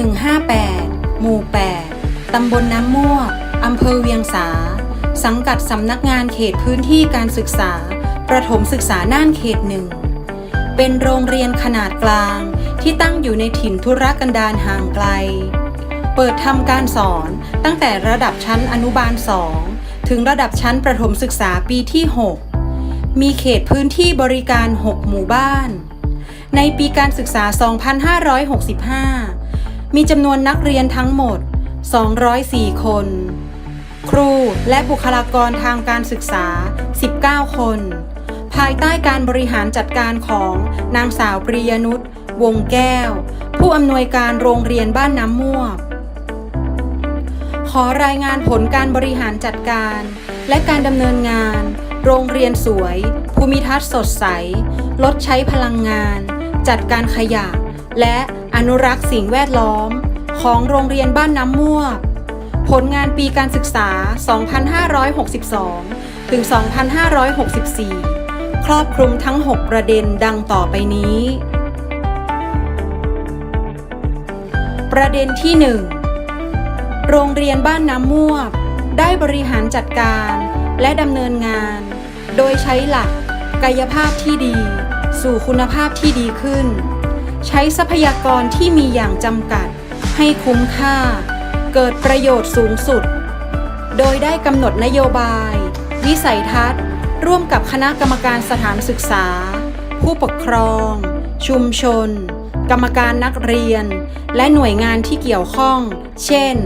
158 หมู่ 8 ตำบลน้ำม่วงอำเภอเวียงสา สังกัดสำนักงานเขตพื้นที่การศึกษา ประถมศึกษาน่านเขตหนึ่ง เป็นโรงเรียนขนาดกลางที่ตั้งอยู่ในถิ่นธุรกันดารห่างไกล เปิดทำการสอนตั้งแต่ระดับชั้นอนุบาล 2 ถึงระดับชั้นประถมศึกษาปีที่ 6 มีเขตพื้นที่บริการ 6 หมู่บ้าน ในปีการศึกษา 2565 มีจำนวนนักเรียนทั้งหมด 204 คน ครูและบุคลากรทางการศึกษา 19 คน ภายใต้การบริหารจัดการของนางสาวปริยนุชวงแก้ว ผู้อำนวยการโรงเรียนบ้านน้ำม่วงขอรายงานผลการบริหารจัดการ และการดำเนินงาน โรงเรียนสวย ภูมิทัศน์สดใส ลดใช้พลังงาน จัดการขยะ และ อนุรักษ์สิ่งแวดล้อม ของโรงเรียนบ้านน้ำม่วผลงานปีการศึกษา 2562 ถึง 2564 ครอบคลุมทั้ง 6 ประเด็นดังต่อไปนี้ ประเด็นที่ 1 โรงเรียนบ้านน้ำม่วได้บริหารจัดการและดำเนินงาน โดยใช้หลัก กายภาพที่ดี สู่คุณภาพที่ดีขึ้น ใช้ทรัพยากรที่มีอย่างจำกัด ให้คุ้มค่า เกิดประโยชน์สูงสุด โดยได้กำหนดนโยบาย วิสัยทัศน์ ร่วมกับคณะกรรมการสถานศึกษา ผู้ปกครอง ชุมชน กรรมการนักเรียน และหน่วยงานที่เกี่ยวข้อง เช่น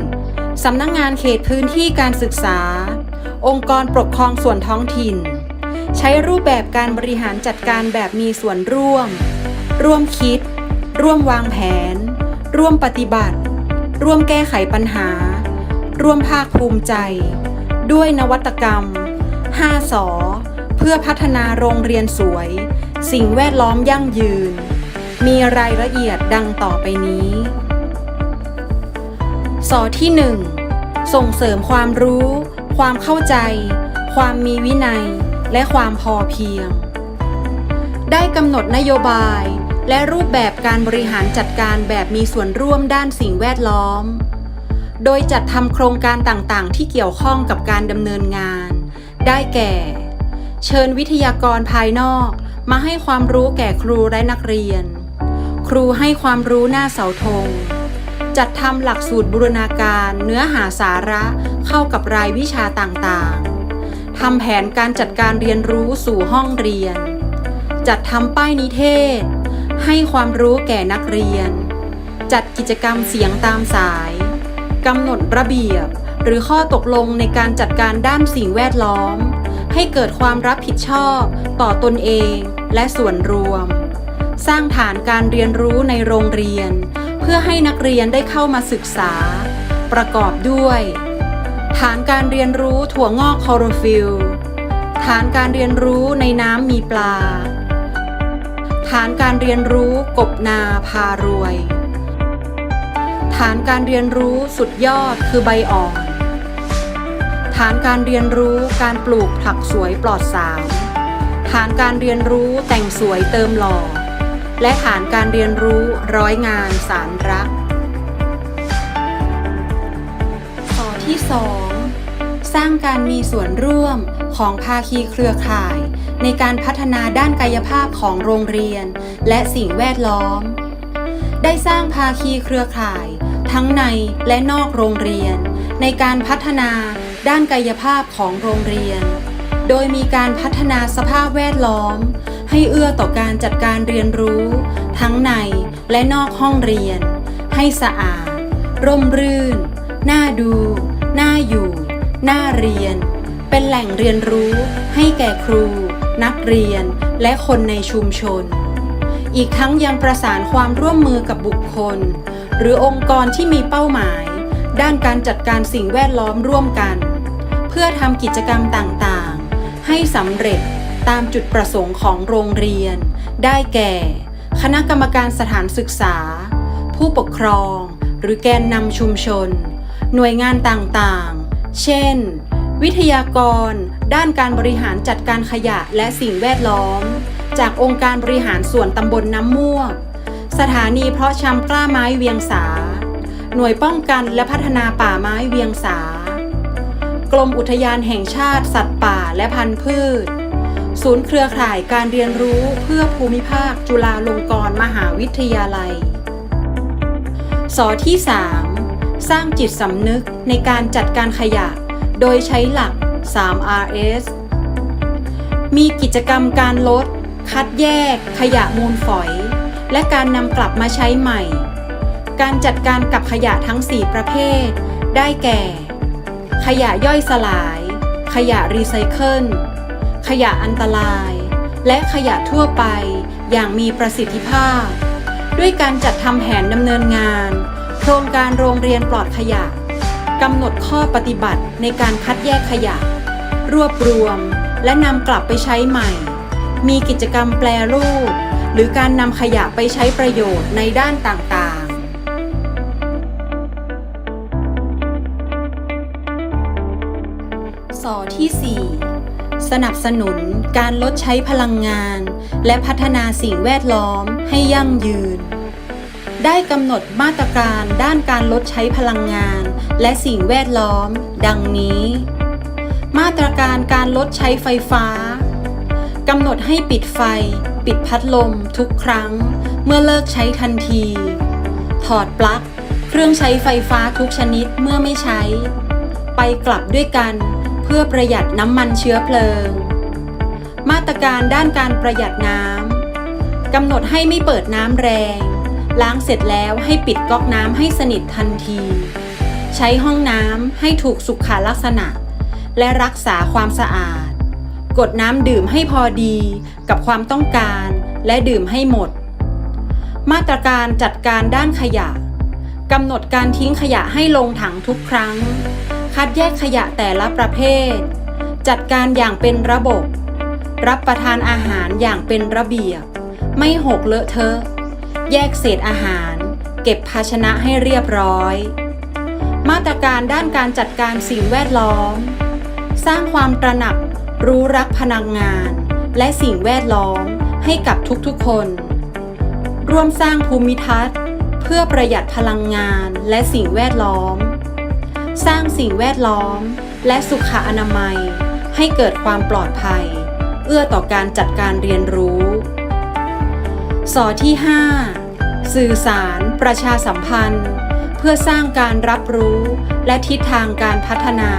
สำนักงงานเขตพื้นที่การศึกษา องค์กรปกครองส่วนท้องถิ่น ใช้รูปแบบการบริหารจัดการแบบมีส่วนร่วม ร่วมคิด ร่วมวางแผน ร่วมปฏิบัติ ร่วมแก้ไขปัญหา ร่วมภาคภูมิใจ ด้วยนวัตกรรม 5สอเพื่อพัฒนาโรงเรียนสวย สิ่งแวดล้อมยั่งยืน มีรายละเอียดดังต่อไปนี้สอที่ 1 ส่งเสริมความรู้ ความเข้าใจ ความมีวินัย และความพอเพียง ได้กำหนดนโยบาย และรูปแบบการบริหารจัดการแบบมีส่วนร่วมด้านสิ่งแวดล้อม โดยจัดทำโครงการต่างๆ ที่เกี่ยวข้องกับการดำเนินงาน ได้แก่ เชิญวิทยากรภายนอก มาให้ความรู้แก่ครูและนักเรียน ครูให้ความรู้หน้าเสาธง จัดทำหลักสูตรบูรณาการเนื้อหาสาระเข้ากับรายวิชาต่างๆ ทำแผนการจัดการเรียนรู้สู่ห้องเรียน จัดทำป้ายนิเทศ ให้ความรู้แก่นักเรียน จัดกิจกรรมเสียงตามสายกำหนดระเบียบ หรือข้อตกลงในการจัดการด้านสิ่งแวดล้อม ให้เกิดความรับผิดชอบต่อตนเองและส่วนรวม สร้างฐานการเรียนรู้ในโรงเรียน เพื่อให้นักเรียนได้เข้ามาศึกษา ประกอบด้วย ฐานการเรียนรู้ถั่วงอกคอโรฟิลฐานการเรียนรู้ในน้ำมีปลา ฐานการเรียนรู้กบนาพารวย ฐานการเรียนรู้สุดยอดคือใบอ่อน ฐานการเรียนรู้การปลูกผักสวยปลอดสารฐานการเรียนรู้แต่งสวยเติมหล่อ และฐานการเรียนรู้ร้อยงานสารรักข้อที่ 2 สร้างการมีส่วนร่วมของภาคีเครือข่าย ในการพัฒนาด้านกายภาพของโรงเรียน และสิ่งแวดล้อม ได้สร้างภาคีเครือข่าย ทั้งในและนอกโรงเรียน ในการพัฒนาด้านกายภาพของโรงเรียน โดยมีการพัฒนาสภาพแวดล้อม ให้เอื้อต่อการจัดการเรียนรู้ ทั้งในและนอกห้องเรียน ให้สะอาด ร่มรื่น น่าดู น่าอยู่ น่าเรียน เป็นแหล่งเรียนรู้ให้แก่ครู นักเรียน และคนในชุมชน อีกทั้งยังประสานความร่วมมือกับบุคคล หรือองค์กรที่มีเป้าหมาย ด้านการจัดการสิ่งแวดล้อมร่วมกัน เพื่อทำกิจกรรมต่างๆ ให้สำเร็จตามจุดประสงค์ของโรงเรียน ได้แก่ คณะกรรมการสถานศึกษา ผู้ปกครอง หรือแกนนำชุมชน หน่วยงานต่างๆ เช่น วิทยากร ด้านการบริหารจัดการขยะและสิ่งแวดล้อม จากองค์การบริหารส่วนตำบลน้ำม่วง สถานีเพาะชำกล้าไม้เวียงสา หน่วยป้องกันและพัฒนาป่าไม้เวียงสา กรมอุทยานแห่งชาติ สัตว์ป่าและพันธุ์พืช ศูนย์เครือข่ายการเรียนรู้เพื่อภูมิภาคจุฬาลงกรณ์มหาวิทยาลัย สอที่ 3 สร้างจิตสำนึกในการจัดการขยะ โดยใช้หลัก 3RS มีกิจกรรมการลด คัดแยก ขยะมูลฝอย และการนำกลับมาใช้ใหม่ การจัดการกับขยะทั้ง 4 ประเภท ได้แก่ ขยะย่อยสลาย ขยะรีไซเคิล ขยะอันตราย และขยะทั่วไปอย่างมีประสิทธิภาพ ด้วยการจัดทำแผนดำเนินงาน โครงการโรงเรียนปลอดขยะ กำหนดข้อปฏิบัติในการคัดแยกขยะ รวบรวม และนำกลับไปใช้ใหม่ มีกิจกรรมแปลรูป หรือการนำขยะไปใช้ประโยชน์ในด้านต่างๆสอที่ 4 สนับสนุนการลดใช้พลังงาน และพัฒนาสิ่งแวดล้อมให้ยั่งยืน ได้กำหนดมาตรการด้านการลดใช้พลังงาน และสิ่งแวดล้อม ดังนี้ มาตรการการลดใช้ไฟฟ้ากำหนดให้ปิดไฟ ปิดพัดลม ทุกครั้ง เมื่อเลิกใช้ทันที ถอดปลั๊ก เครื่องใช้ไฟฟ้าทุกชนิดเมื่อไม่ใช้ ไปกลับด้วยกันเพื่อประหยัดน้ำมันเชื้อเพลิง มาตรการด้านการประหยัดน้ำกำหนดให้ไม่เปิดน้ำแรง ล้างเสร็จแล้วให้ปิดก๊อกน้ำให้สนิททันที ใช้ห้องน้ำให้ถูกสุขลักษณะ และรักษาความสะอาด กดน้ำดื่มให้พอดีกับความต้องการและดื่มให้หมด มาตรการจัดการด้านขยะกำหนดการทิ้งขยะให้ลงถังทุกครั้ง คัดแยกขยะแต่ละประเภท จัดการอย่างเป็นระบบ รับประทานอาหารอย่างเป็นระเบียบ ไม่หกเลอะเทอะ แยกเศษอาหาร เก็บภาชนะให้เรียบร้อย มาตรการด้านการจัดการสิ่งแวดล้อม สร้างความตระหนักรู้รักพนักงาน และสิ่งแวดล้อมให้กับทุกๆคน ร่วมสร้างภูมิทัศน์ เพื่อประหยัดพลังงานและสิ่งแวดล้อม สร้างสิ่งแวดล้อม และสุขอนามัย ให้เกิดความปลอดภัย เอื้อต่อการจัดการเรียนรู้สอที่ 5 สื่อสาร ประชาสัมพันธ์ เพื่อสร้างการรับรู้และทิศทางการพัฒนา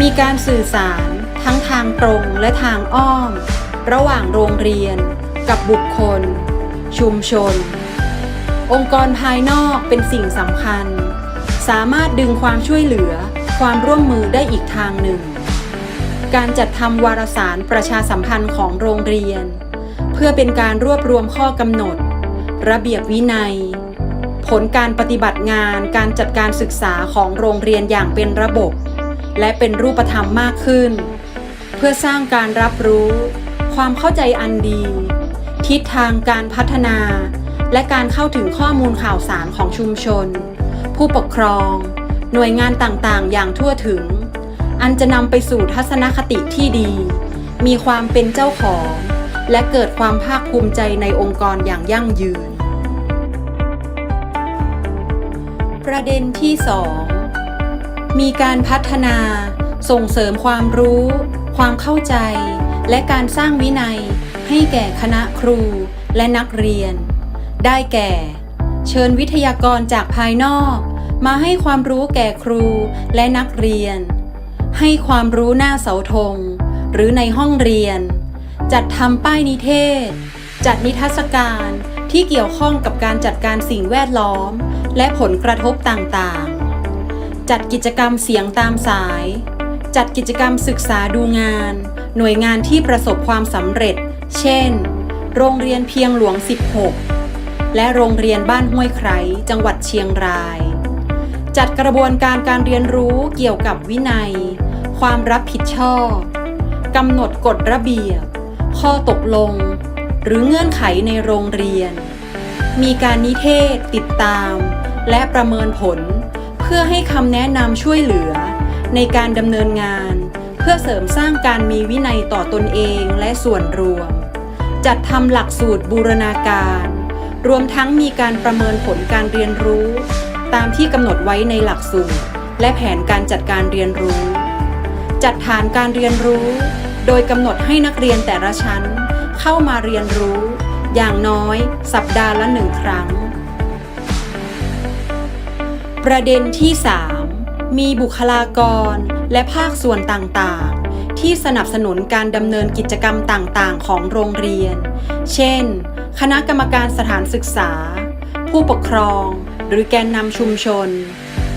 มีการสื่อสารทั้งทางตรงและทางอ้อม ระหว่างโรงเรียน กับบุคคล ชุมชน องค์กรภายนอกเป็นสิ่งสำคัญ สามารถดึงความช่วยเหลือความร่วมมือได้อีกทางหนึ่ง การจัดทำวารสารประชาสัมพันธ์ของโรงเรียน เพื่อเป็นการรวบรวมข้อกำหนด ระเบียบวินัย ผลการปฏิบัติงานการจัดการศึกษาของโรงเรียนอย่างเป็นระบบ และเป็นรูปธรรมมากขึ้น เพื่อสร้างการรับรู้ ความเข้าใจอันดี ทิศทางการพัฒนา และการเข้าถึงข้อมูลข่าวสารของชุมชน ผู้ปกครอง หน่วยงานต่างๆ อย่างทั่วถึง อันจะนำไปสู่ทัศนคติที่ดี มีความเป็นเจ้าของและเกิดความภาคภูมิใจในองค์กรอย่างยั่งยืน ประเด็นที่ 2 มีการพัฒนา ส่งเสริมความรู้ ความเข้าใจ และการสร้างวินัย ให้แก่คณะครูและนักเรียน ได้แก่ เชิญวิทยากรจากภายนอก มาให้ความรู้แก่ครูและนักเรียน ให้ความรู้หน้าเสาธง หรือในห้องเรียน จัดทำป้ายนิเทศ จัดนิทรรศการ ที่เกี่ยวข้องกับการจัดการสิ่งแวดล้อม และผลกระทบต่างๆ จัดกิจกรรมเสียงตามสาย จัดกิจกรรมศึกษาดูงาน หน่วยงานที่ประสบความสำเร็จ เช่น โรงเรียนเพียงหลวง 16 และโรงเรียนบ้านห้วยไคร้จังหวัดเชียงราย จัดกระบวนการการเรียนรู้เกี่ยวกับวินัย ความรับผิดชอบกำหนดกฎระเบียบ ข้อตกลง หรือเงื่อนไขในโรงเรียน มีการนิเทศ ติดตาม และประเมินผล เพื่อให้คำแนะนำช่วยเหลือ ในการดำเนินงาน เพื่อเสริมสร้างการมีวินัยต่อตนเองและส่วนรวม จัดทำหลักสูตรบูรณาการ รวมทั้งมีการประเมินผลการเรียนรู้ ตามที่กำหนดไว้ในหลักสูตร และแผนการจัดการเรียนรู้ จัดฐานการเรียนรู้ โดยกำหนดให้นักเรียนแต่ละชั้น เข้ามาเรียนรู้ อย่างน้อยสัปดาห์ละหนึ่งครั้ง ประเด็นที่ 3 มีบุคลากรและภาคส่วนต่างๆ ที่สนับสนุนการดำเนินกิจกรรมต่างๆ ของโรงเรียน เช่น คณะกรรมการสถานศึกษา ผู้ปกครอง หรือแกนนำชุมชน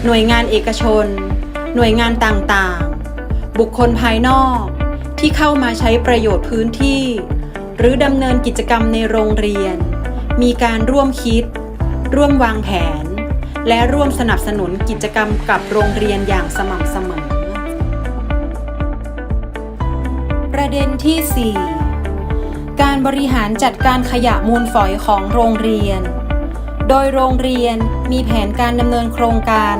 หน่วยงานเอกชน หน่วยงานต่างๆ บุคคลภายนอกที่เข้ามาใช้ประโยชน์พื้นที่ หรือดำเนินกิจกรรมในโรงเรียน มีการร่วมคิด ร่วมวางแผน และร่วมสนับสนุนกิจกรรมกับโรงเรียนอย่างสม่ำเสมอ ประเด็นที่ 4 การบริหารจัดการขยะมูลฝอยของโรงเรียน โดยโรงเรียนมีแผนการดำเนินโครงการ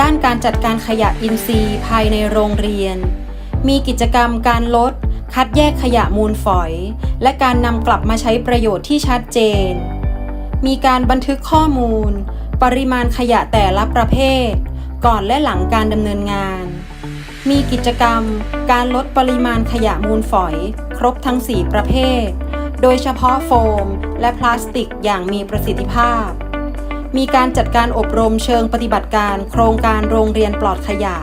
ด้านการจัดการขยะอินทรีย์ภายในโรงเรียน มีกิจกรรมการลด คัดแยกขยะมูลฝอย และการนำกลับมาใช้ประโยชน์ที่ชัดเจน มีการบันทึกข้อมูล ปริมาณขยะแต่ละประเภท ก่อนและหลังการดำเนินงาน มีกิจกรรม การลดปริมาณขยะมูลฝอย ครบทั้ง 4 ประเภท โดยเฉพาะโฟม และพลาสติกอย่างมีประสิทธิภาพ มีการจัดการอบรมเชิงปฏิบัติการ โครงการโรงเรียนปลอดขยะ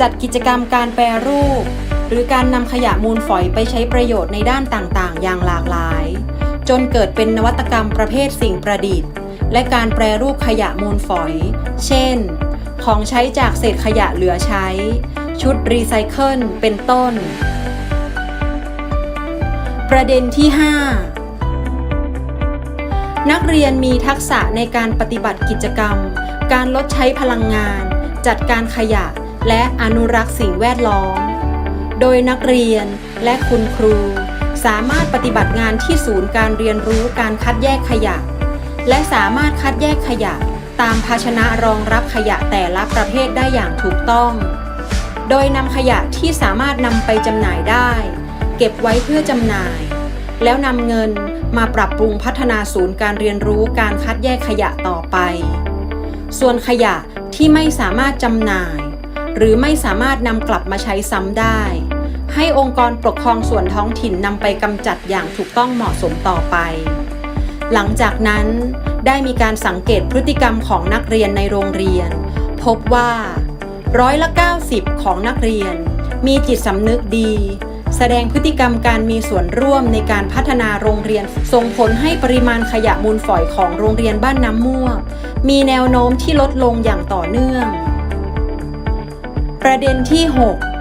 จัดกิจกรรมการแปรรูป หรือการนำขยะมูลฝอยไปใช้ประโยชน์ในด้านต่างๆ อย่างหลากหลาย จนเกิดเป็นนวัตกรรมประเภทสิ่งประดิษฐ์ และการแปรรูปขยะมูลฝอย เช่น ของใช้จากเศษขยะเหลือใช้ ชุดรีไซเคิลเป็นต้น ประเด็นที่ 5 นักเรียนมีทักษะในการปฏิบัติกิจกรรม การลดใช้พลังงาน จัดการขยะ และอนุรักษ์สิ่งแวดล้อม โดยนักเรียนและคุณครู สามารถปฏิบัติงานที่ศูนย์การเรียนรู้การคัดแยกขยะ และสามารถคัดแยกขยะ ตามภาชนะรองรับขยะแต่ละประเภทได้อย่างถูกต้อง โดยนำขยะที่สามารถนำไปจำหน่ายได้ เก็บไว้เพื่อจำหน่าย แล้วนำเงินมาปรับปรุงพัฒนาศูนย์การเรียนรู้การคัดแยกขยะต่อไป ส่วนขยะที่ไม่สามารถจำหน่าย หรือไม่สามารถนำกลับมาใช้ซ้ำได้ ให้องค์กรปกครองส่วนท้องถิ่นนำไปกำจัดอย่างถูกต้องเหมาะสมต่อไป หลังจากนั้นได้มีการสังเกตพฤติกรรมของนักเรียนในโรงเรียน พบว่าร้อยละ 90 ของนักเรียน มีจิตสำนึกดี แสดงพฤติกรรมการมีส่วนร่วมในการพัฒนาโรงเรียน ส่งผลให้ปริมาณขยะมูลฝอยของโรงเรียนบ้านน้ำม่วงมีแนวโน้มที่ลดลงอย่างต่อเนื่อง ประเด็นที่ 6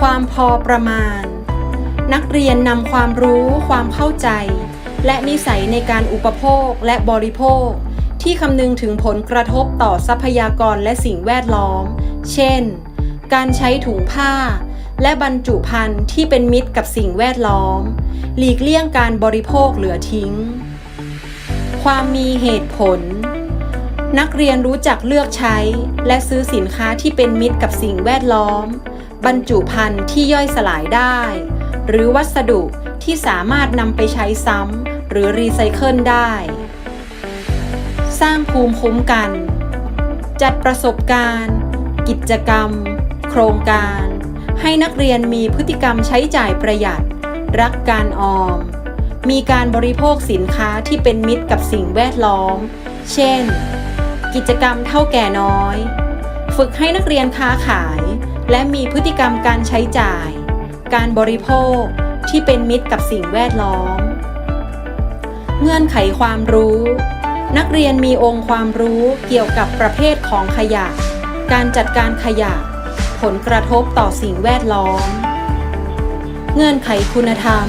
ความพอประมาณ นักเรียนนำความรู้ ความเข้าใจ และนิสัยในการอุปโภคและบริโภค ที่คำนึงถึงผลกระทบต่อทรัพยากรและสิ่งแวดล้อม เช่น การใช้ถุงผ้า และบรรจุภัณฑ์ที่เป็นมิตรกับสิ่งแวดล้อม หลีกเลี่ยงการบริโภคเหลือทิ้ง ความมีเหตุผลนักเรียนรู้จักเลือกใช้ และซื้อสินค้าที่เป็นมิตรกับสิ่งแวดล้อม บรรจุภัณฑ์ที่ย่อยสลายได้ หรือวัสดุที่สามารถนำไปใช้ซ้ำหรือรีไซเคิลได้ สร้างภูมิคุ้มกัน จัดประสบการณ์ กิจกรรม โครงการ ให้นักเรียนมีพฤติกรรมใช้จ่ายประหยัด รักการออม มีการบริโภคสินค้าที่เป็นมิตรกับสิ่งแวดล้อม เช่น กิจกรรมเท่าแก่น้อย ฝึกให้นักเรียนค้าขาย และมีพฤติกรรมการใช้จ่าย การบริโภคที่เป็นมิตรกับสิ่งแวดล้อม เงื่อนไขความรู้ นักเรียนมีองค์ความรู้เกี่ยวกับประเภทของขยะ การจัดการขยะ ผลกระทบต่อสิ่งแวดล้อม เงื่อนไขคุณธรรม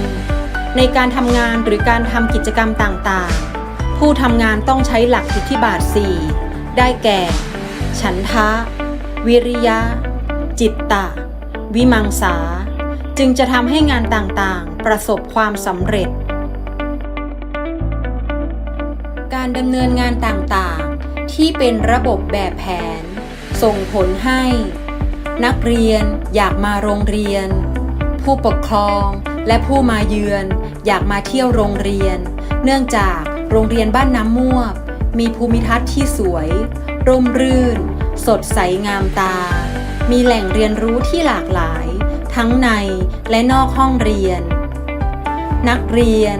ในการทำงานหรือการทำกิจกรรมต่างๆ ผู้ทำงานต้องใช้หลักอิทธิบาท 4 ได้แก่ ฉันทะ วิริยะ จิตตะ วิมังสา จึงจะทำให้งานต่างๆ ประสบความสำเร็จ การดำเนินงานต่างๆ ที่เป็นระบบแบบแผน ส่งผลให้ นักเรียนอยากมาโรงเรียน ผู้ปกครองและผู้มาเยือน อยากมาเที่ยวโรงเรียน เนื่องจากโรงเรียนบ้านน้ำม่วบมีภูมิทัศน์ที่สวย ร่มรื่น สดใสงามตา มีแหล่งเรียนรู้ที่หลากหลาย ทั้งในและนอกห้องเรียน นักเรียน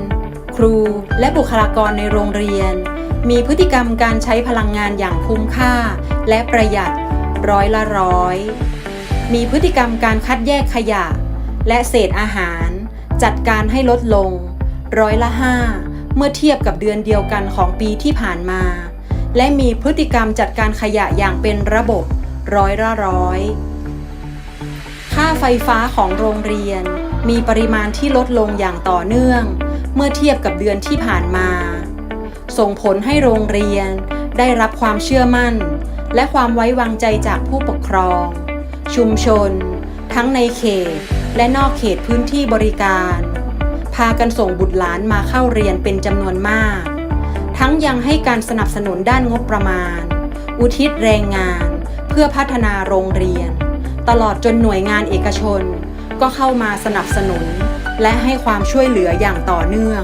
ครูและบุคลากรในโรงเรียน มีพฤติกรรมการใช้พลังงานอย่างคุ้มค่า และประหยัดร้อยละร้อย มีพฤติกรรมการคัดแยกขยะ และเศษอาหาร จัดการให้ลดลง ร้อยละห้าเมื่อเทียบกับเดือนเดียวกันของปีที่ผ่านมา และมีพฤติกรรมจัดการขยะอย่างเป็นระบบ ร้อยละร้อย ค่าไฟฟ้าของโรงเรียน มีปริมาณที่ลดลงอย่างต่อเนื่อง เมื่อเทียบกับเดือนที่ผ่านมา ส่งผลให้โรงเรียนได้รับความเชื่อมั่น และความไว้วางใจจากผู้ปกครอง ชุมชน ทั้งในเขต และนอกเขตพื้นที่บริการ พากันส่งบุตรหลานมาเข้าเรียนเป็นจำนวนมาก ทั้งยังให้การสนับสนุนด้านงบประมาณ อุทิศแรงงาน เพื่อพัฒนาโรงเรียน ตลอดจนหน่วยงานเอกชน ก็เข้ามาสนับสนุน และให้ความช่วยเหลืออย่างต่อเนื่อง